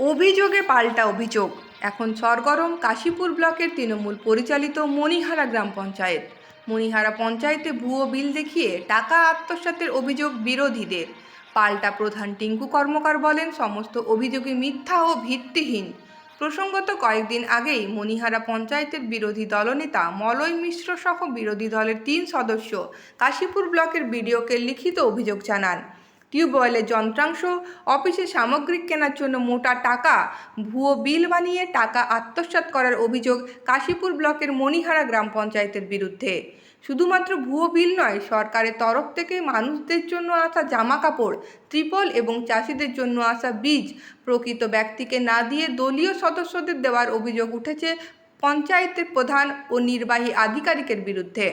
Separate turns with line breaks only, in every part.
অভিযোগে পাল্টা অভিযোগ। এখন সরগরম কাশীপুর ব্লকের তৃণমূল পরিচালিত মণিহারা গ্রাম পঞ্চায়েত। মণিহারা পঞ্চায়েতে ভুয়ো বিল দেখিয়ে টাকা আত্মসাতের অভিযোগ বিরোধীদের। পাল্টা প্রধান টিঙ্কু কর্মকার বলেন, সমস্ত অভিযোগই মিথ্যা ও ভিত্তিহীন। প্রসঙ্গত কয়েকদিন আগেই মণিহারা পঞ্চায়েতের বিরোধী দলনেতা মলয় মিশ্র সহ বিরোধী দলের তিন সদস্য কাশীপুর ব্লকের বিডিওকে লিখিত অভিযোগ জানান। টিউবওয়েলের যন্ত্রাংশ, অফিসে সামগ্রিক কেনার জন্য মোটা টাকা, ভুয়ো বিল বানিয়ে টাকা আত্মসাৎ করার অভিযোগ কাশীপুর ব্লকের মণিহারা গ্রাম পঞ্চায়েতের বিরুদ্ধে। শুধুমাত্র ভুয়ো বিল নয়, সরকারের তরফ থেকে মানুষদের জন্য আসা জামা কাপড় ত্রিপল এবং চাষিদের জন্য আসা বীজ প্রকৃত ব্যক্তিকে না দিয়ে দলীয় সদস্যদের দেওয়ার অভিযোগ উঠেছে পঞ্চায়েতের প্রধান ও নির্বাহী আধিকারিকের বিরুদ্ধে।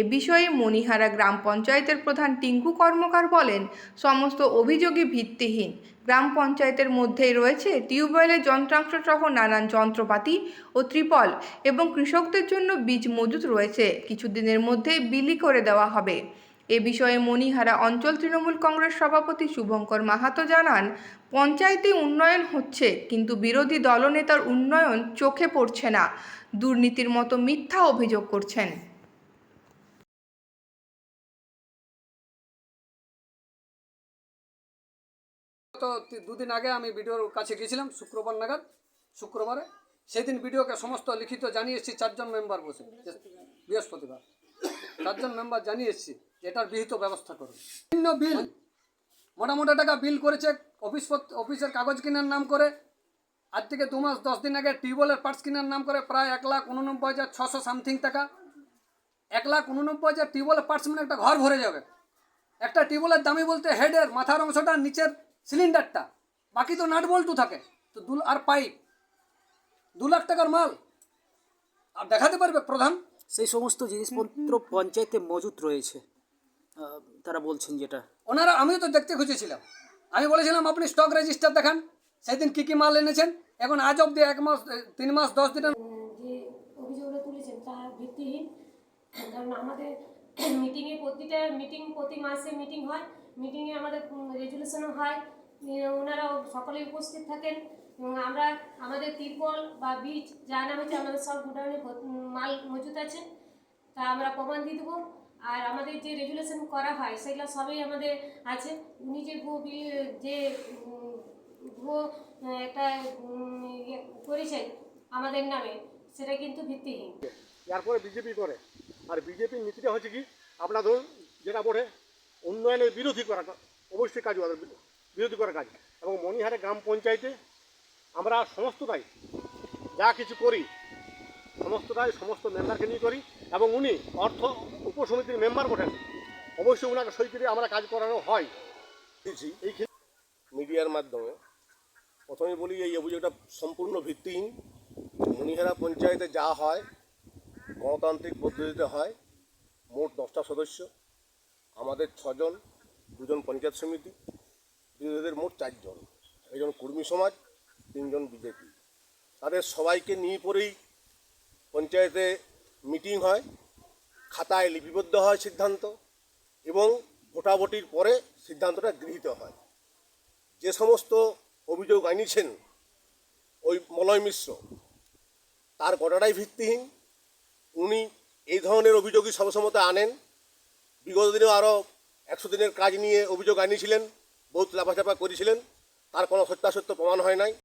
এ বিষয়ে মণিহারা গ্রাম পঞ্চায়েতের প্রধান টিঙ্কু কর্মকার বলেন, সমস্ত অভিযোগই ভিত্তিহীন। গ্রাম পঞ্চায়েতের মধ্যেই রয়েছে টিউবওয়েলের যন্ত্রাংশ সহ নানান যন্ত্রপাতি ও ত্রিপল এবং কৃষকদের জন্য বীজ মজুত রয়েছে। কিছুদিনের মধ্যেই বিলি করে দেওয়া হবে। এ বিষয়ে মণিহারা অঞ্চল তৃণমূল কংগ্রেস সভাপতি শুভঙ্কর মাহাতো জানান, পঞ্চায়েতে উন্নয়ন হচ্ছে, কিন্তু বিরোধী দলনেতার উন্নয়ন চোখে পড়ছে না। দুর্নীতির মতো মিথ্যা অভিযোগ করছেন।
তো দুদিন আগে আমি ভিডিওর কাছে গিয়েছিলাম শুক্রবার নাগাদ শুক্রবারে। সেদিন ভিডিওকে সমস্ত লিখিত জানিয়ে এসেছি চারজন মেম্বার বসে বৃহস্পতিবার। চারজন মেম্বার জানিয়ে এসেছি এটার বিহিত ব্যবস্থা করুন। বিভিন্ন বিল। মোটা মোটা টাকা বিল করেছে অফিস অফিসের কাগজ কেনার নাম করে। আজ থেকে দু মাস দশ দিন আগে টিউবওয়েলের পার্টস কেনার নাম করে প্রায় এক লাখ উননব্বই হাজার ছশো সামথিং টাকা। এক লাখ উননব্বই হাজার টিউবওয়েলের পার্টস মানে একটা ঘর ভরে যাবে। একটা টিউবওয়েলের দামি বলতে হেডের মাথার অংশটা নিচের সিলিন্ডারটা বাকি তো নাট বল্টু থাকে তো দু আর পাইপ দু লাখ টাকার মাল। আর দেখাতে পারবে প্রধান?
সেই সমস্ত জিনিসপত্র পঞ্চায়েতে মজুত রয়েছে। তারা বলছেন যেটা।
ওনারা আমিও তো দেখতে খুঁজেছিলাম। আমি বলেছিলাম আপনি স্টক রেজিস্টার দেখান সেদিন কী কী মাল এনেছেন? এখন আজ অবধি এক মাস তিন মাস দশ দিনের
যে অভিযোগগুলো তুলেছেন তা ভিত্তিহীন। কারণ আমাদের মিটিংয়ে প্রতিটা মিটিং প্রতি মাসে মিটিং হয়। মিটিংয়ে আমাদের রেজুলেশনও হয়। ওনারাও সকলে উপস্থিত থাকেন। এবং আমরা, আমাদের তিরপল বা বীজ, যা না হয়েছে আমাদের সব গোডাউনে মাল মজুত আছে। তা আমরা প্রমাণ দিয়ে দেবো। আর আমাদের যে রেজুলেশন করা হয়, সেগুলো সবই আমাদের আছে। উনি যে ভুয়ো যে ভুয়ো একটা ইয়ে করেছেন আমাদের নামে, সেটা কিন্তু ভিত্তিহীন।
এরপরে বিজেপি করে। আর বিজেপির নীতিটা হচ্ছে কি? আপনার ধরুন, যেটা বলে উন্নয়নের বিরোধী করা অবশ্যই কাজ বিরোধী করা কাজ। এবং মণিহারে গ্রাম পঞ্চায়েতে আমরা সমস্তটাই যা কিছু করি, সমস্তটাই সমস্ত মেম্বারকে নিয়ে করি এবং উনি অর্থ উপসমিতির মেম্বার বটেন অবশ্যই ওনাকে সই করে আমরা কাজ করানো হয়। এই
মিডিয়ার মাধ্যমে প্রথমে বলি, এই অভিযোগটা সম্পূর্ণ ভিত্তিহীন। মণিহারা পঞ্চায়েতে যা হয়, গণতান্ত্রিক পদ্ধতিতে হয়, মোট দশটা সদস্য। আমাদের ছজন, দুজন পঞ্চায়েত সমিতি, বিরোধীদের মোট চারজন। একজন কর্মী সমাজ, তিনজন বিজেপি। তাদের সবাইকে নিয়ে পরেই পঞ্চায়েতে মিটিং হয়, খাতায় লিপিবদ্ধ হয় সিদ্ধান্ত এবং ভোটাভুটির পরে সিদ্ধান্তটা গৃহীত হয়। যে সমস্ত অভিযোগ আনিছেন ওই মলয় মিশ্র, তার গোটাটাই ভিত্তিহীন। উনি এই ধরনের অভিযোগই সবসময় আনেন। বিগত দিনেও আরও একশো দিনের কাজ নিয়ে অভিযোগ আনিয়েছিলেন, বহুত লাফাচাপা করেছিলেন। তার কোনো সত্যাসত্য প্রমাণ হয় নাই।